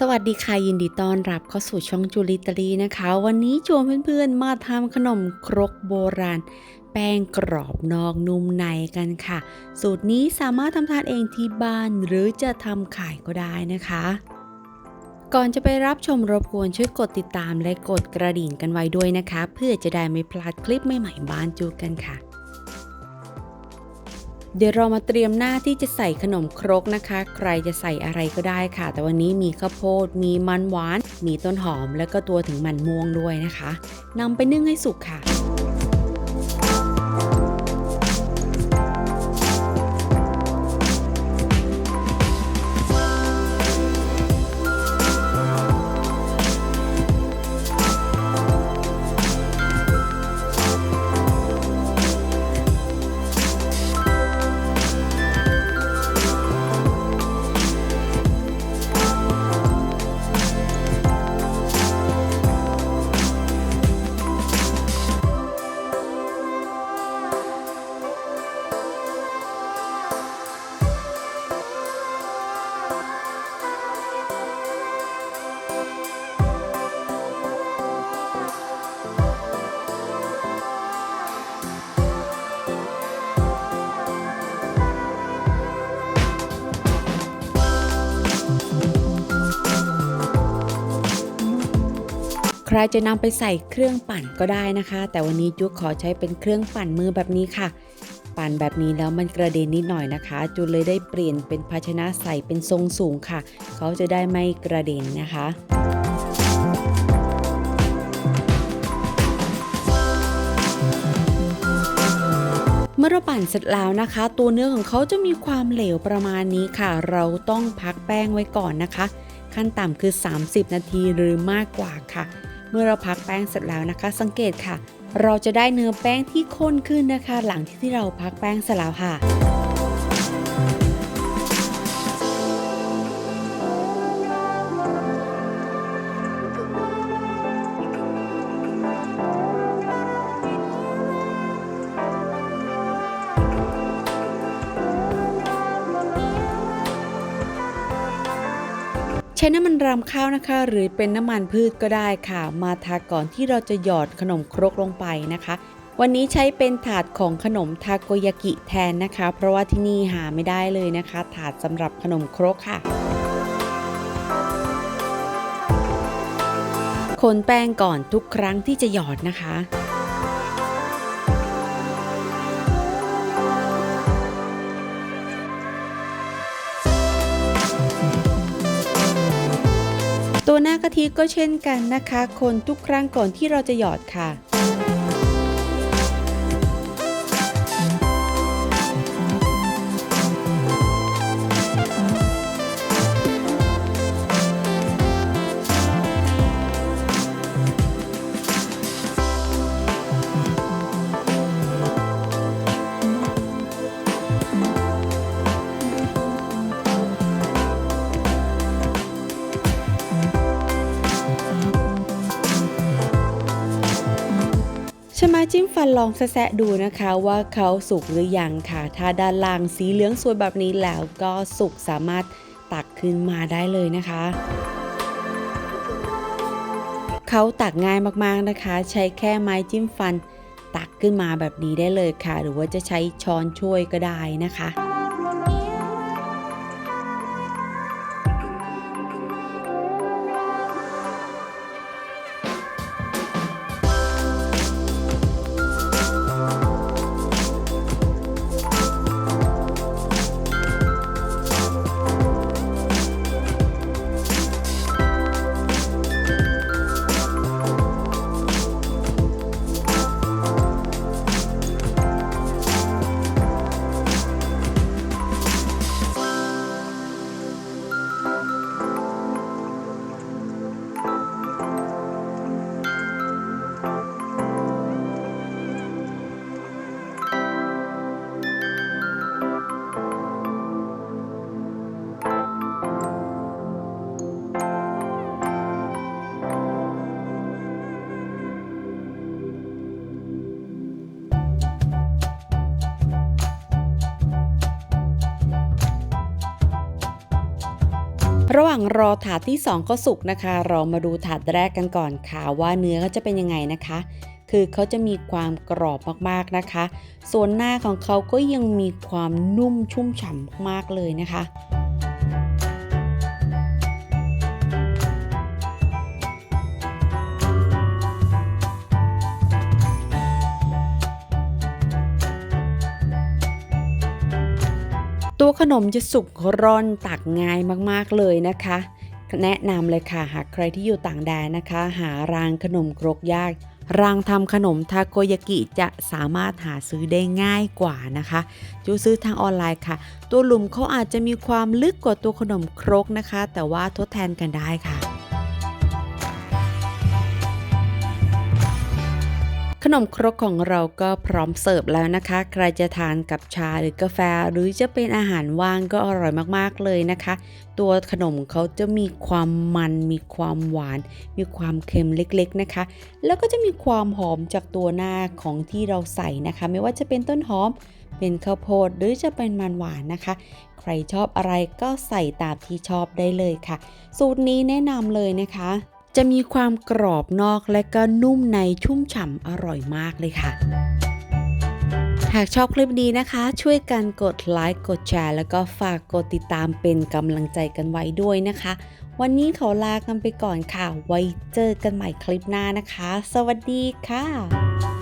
สวัสดีค่ะยินดีต้อนรับเข้าสู่ช่องจูลิตาลีนะคะ วันนี้ชวนเพื่อนๆมาทำขนมครกโบราณ แป้งกรอบนอกนุ่มในกันค่ะ สูตรนี้สามารถทำทานเองที่บ้านหรือจะทำขายก็ได้นะคะ ก่อนจะไปรับชมรบกวนช่วยกดติดตามและกดกระดิ่งกันไว้ด้วยนะคะ เพื่อจะได้ไม่พลาดคลิปใหม่ๆบ้านจูกันค่ะ เดี๋ยวเรามาเตรียมหน้าที่จะใส่ขนมครกนะคะ ใครจะใส่อะไรก็ได้ค่ะ แต่วันนี้มีข้าวโพด มีมันหวาน มีต้นหอม แล้วก็ตัวถึงมันม่วงด้วยนะคะนำไปนึ่งให้สุกค่ะ ใครจะนำไปใส่เครื่องปั่นก็ได้นะคะ แต่วันนี้จุ๊กขอใช้เป็นเครื่องปั่นมือแบบนี้ค่ะ ปั่นแบบนี้แล้วมันกระเด็นนิดหน่อยนะคะจุ๊เลยได้เปลี่ยนเป็นภาชนะใส่เป็นทรงสูงค่ะ เขาจะได้ไม่กระเด็นนะคะเมื่อเราปั่นเสร็จแล้วนะคะ ตัวเนื้อของเขาจะมีความเหลวประมาณนี้ค่ะ เราต้องพักแป้งไว้ก่อนนะคะ ขั้นต่ำคือ 30 นาทีหรือมากกว่าค่ะ เมื่อเราพักแป้งเสร็จแล้วนะคะ สังเกตค่ะเราจะได้เนื้อแป้งที่ข้นขึ้นนะคะ หลังที่เราพักแป้งเสร็จแล้วค่ะ ใช้น้ำมันรำข้าวนะคะ หรือเป็นน้ำมันพืชก็ได้ค่ะ มาทาก่อนที่เราจะหยอดขนมครกลงไปนะคะ วันนี้ใช้เป็นถาดของขนมทาโกยากิแทนนะคะ เพราะว่าที่นี่หาไม่ได้เลยนะคะ ถาดสำหรับขนมครกค่ะคนแป้งก่อนทุกครั้งที่จะหยอดนะคะ ตัวหน้ากะทิก็เช่นกันนะคะ คนทุกครั้งก่อนที่เราจะหยอดค่ะ จิ้มฟันลองแซะดูนะคะว่าเขาสุกหรือยังค่ะ ถ้าด้านล่างสีเหลืองสวยแบบนี้แล้วก็สุกสามารถตักขึ้นมาได้เลยนะคะเขาตักง่ายมากๆนะคะ ใช้แค่ไม้จิ้มฟัน ตักขึ้นมาแบบนี้ได้เลยค่ะ หรือว่าจะใช้ช้อนช่วยก็ได้นะคะ ระหว่างรอถาดที่ 2 ก็สุกนะคะ เรามาดูถาดแรกกันก่อนค่ะ ว่าเนื้อเขาจะเป็นยังไงนะคะ คือเขาจะมีความกรอบมากๆนะคะ ส่วนหน้าของเขาก็ยังมีความนุ่มชุ่มฉ่ำมากเลยนะคะ ขนมจะสุกร่อนตักง่ายมากๆเลยนะคะ แนะนำเลยค่ะหากใครที่อยู่ต่างแดนนะคะ หารางขนมครกยาก รางทำขนมทาโกยากิจะสามารถหาซื้อได้ง่ายกว่านะคะจูซื้อทางออนไลน์ค่ะ ตัวหลุมเขาอาจจะมีความลึกกว่าตัวขนมครกนะคะ แต่ว่าทดแทนกันได้ค่ะ ขนมครกของเราก็พร้อมเสิร์ฟแล้วนะคะ ใครจะทานกับชาหรือกาแฟ หรือจะเป็นอาหารว่างก็อร่อยมากๆเลยนะคะ ตัวขนมเขาจะมีความมัน มีความหวาน มีความเค็มเล็กๆนะคะ แล้วก็จะมีความหอมจากตัวหน้าของที่เราใส่นะคะ ไม่ว่าจะเป็นต้นหอมเป็นข้าวโพดหรือจะเป็นมันหวานนะคะ ใครชอบอะไรก็ใส่ตามที่ชอบได้เลยค่ะ สูตรนี้แนะนำเลยนะคะ จะมีความกรอบนอกและก็นุ่มในชุ่มฉ่ำอร่อยมากเลยค่ะ หากชอบคลิปนี้นะคะ ช่วยกันกดไลค์กดแชร์ แล้วก็ฝากกดติดตามเป็นกำลังใจกันไว้ด้วยนะคะ วันนี้เขาลากันไปก่อนค่ะ ไว้เจอกันใหม่คลิปหน้านะคะ สวัสดีค่ะ